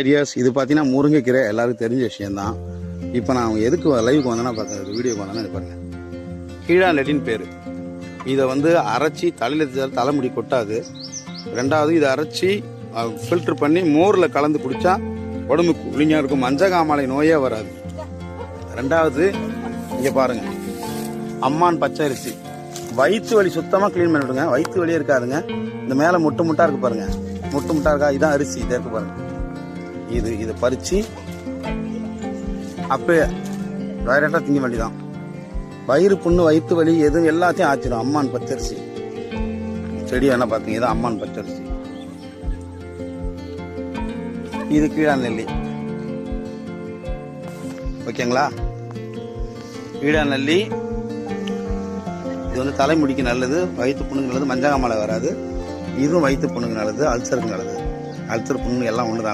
Ideas இது பார்த்தீங்கன்னா முருங்கைக்கீரை எல்லாருக்கும் தெரிஞ்ச விஷயம்தான். இப்போ நான் எதுக்கு லைவுக்கு வந்தேன்னா பார்த்தேன் வீடியோக்கு வந்தேன்னா இது கீழா கீழாநெடின்னு பேர். இதை வந்து அரைச்சி தலையில் தலைமுடி கொட்டாது. ரெண்டாவது இதை அரைச்சி ஃபில்டர் பண்ணி மோரில் கலந்து குடித்தா உடம்பு குளிங்காக இருக்கும். மஞ்சகாமலை நோயே வராது. ரெண்டாவது இங்கே பாருங்கள் அம்மான் பச்சை அரிசி வயிற்று வலி சுத்தமாக க்ளீன் பண்ணி விடுங்க வயிற்று வலியே இருக்காதுங்க. இந்த மேலே முட்டு முட்டாக இருக்கு பாருங்கள் முட்டு முட்டா இருக்கா? இதான் அரிசி. இதே இருக்குது பாருங்கள் இது இதை பறித்து அப்படியே டைரெக்டாக திங்க வேண்டிதான் வயிறு புண்ணு வயிற்று வலி எதுவும் எல்லாத்தையும் ஆச்சிடும் அம்மான் பச்சரிசி. செடி என்ன பார்த்தீங்க இதான் அம்மான் பச்சரிசி. இது கீழா நெல்லி. ஓகேங்களா? கீழா நெல்லி. இது வந்து தலைமுடிக்கு நல்லது வயிற்று புண்ணுக்கு நல்லது மஞ்சகாமலை வராது. இதுவும் வயிற்று புண்ணுக்கு நல்லது அல்சருக்கு நல்லது. அல்சர் புண்ணு எல்லாம் ஒன்று